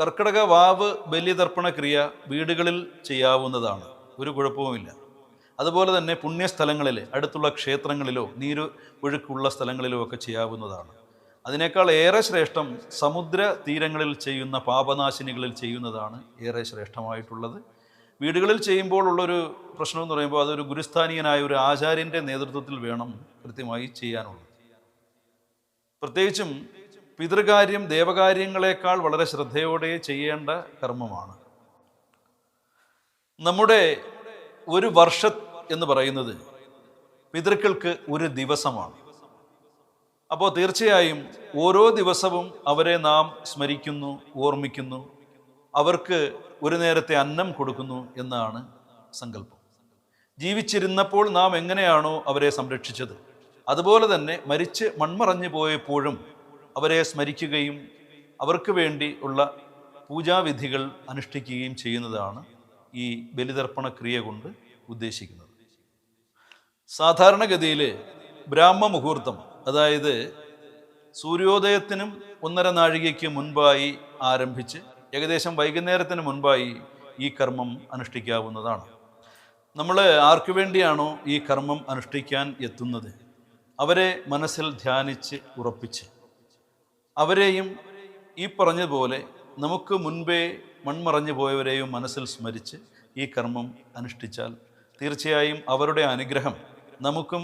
കർക്കിടക വാവ് ബലിതർപ്പണ ക്രിയ വീടുകളിൽ ചെയ്യാവുന്നതാണ്. ഒരു കുഴപ്പവുമില്ല. അതുപോലെ തന്നെ പുണ്യസ്ഥലങ്ങളിൽ അടുത്തുള്ള ക്ഷേത്രങ്ങളിലോ നീര് ഒഴുക്കുള്ള സ്ഥലങ്ങളിലോ ഒക്കെ ചെയ്യാവുന്നതാണ്. അതിനേക്കാൾ ഏറെ ശ്രേഷ്ഠം സമുദ്ര തീരങ്ങളിൽ ചെയ്യുന്ന പാപനാശിനികളിൽ ചെയ്യുന്നതാണ് ഏറെ ശ്രേഷ്ഠമായിട്ടുള്ളത്. വീടുകളിൽ ചെയ്യുമ്പോൾ ഉള്ളൊരു പ്രശ്നം എന്ന് പറയുമ്പോൾ അതൊരു ഗുരുസ്ഥാനീയനായ ഒരു ആചാര്യന്റെ നേതൃത്വത്തിൽ വേണം കൃത്യമായി ചെയ്യാനുള്ളത്. പ്രത്യേകിച്ചും പിതൃകാര്യം ദേവകാര്യങ്ങളെക്കാൾ വളരെ ശ്രദ്ധയോടെ ചെയ്യേണ്ട കർമ്മമാണ്. നമ്മുടെ ഒരു വർഷ എന്ന് പറയുന്നത് പിതൃക്കൾക്ക് ഒരു ദിവസമാണ്. അപ്പോൾ തീർച്ചയായും ഓരോ ദിവസവും അവരെ നാം സ്മരിക്കുന്നു ഓർമ്മിക്കുന്നു അവർക്ക് ഒരു നേരത്തെ അന്നം കൊടുക്കുന്നു എന്നാണ് സങ്കല്പം. ജീവിച്ചിരുന്നപ്പോൾ നാം എങ്ങനെയാണോ അവരെ സംരക്ഷിച്ചത്? അതുപോലെ തന്നെ മരിച്ച് മൺമറഞ്ഞു പോയപ്പോഴും അവരെ സ്മരിക്കുകയും അവർക്ക് വേണ്ടി ഉള്ള പൂജാവിധികൾ അനുഷ്ഠിക്കുകയും ചെയ്യുന്നതാണ് ഈ ബലിതർപ്പണ ക്രിയ കൊണ്ട് ഉദ്ദേശിക്കുന്നത്. സാധാരണഗതിയിൽ ബ്രാഹ്മ മുഹൂർത്തം അതായത് സൂര്യോദയത്തിനും ഒന്നര നാഴികയ്ക്ക് മുൻപായി ആരംഭിച്ച് ഏകദേശം വൈകുന്നേരത്തിന് മുൻപായി ഈ കർമ്മം അനുഷ്ഠിക്കാവുന്നതാണ്. നമ്മൾ ആർക്കു വേണ്ടിയാണോ ഈ കർമ്മം അനുഷ്ഠിക്കാൻ എത്തുന്നത്? അവരെ മനസ്സിൽ ധ്യാനിച്ച് ഉറപ്പിച്ച് അവരെയും ഈ പറഞ്ഞതുപോലെ നമുക്ക് മുൻപേ മൺമറഞ്ഞു പോയവരെയും മനസ്സിൽ സ്മരിച്ച് ഈ കർമ്മം അനുഷ്ഠിച്ചാൽ തീർച്ചയായും അവരുടെ അനുഗ്രഹം നമുക്കും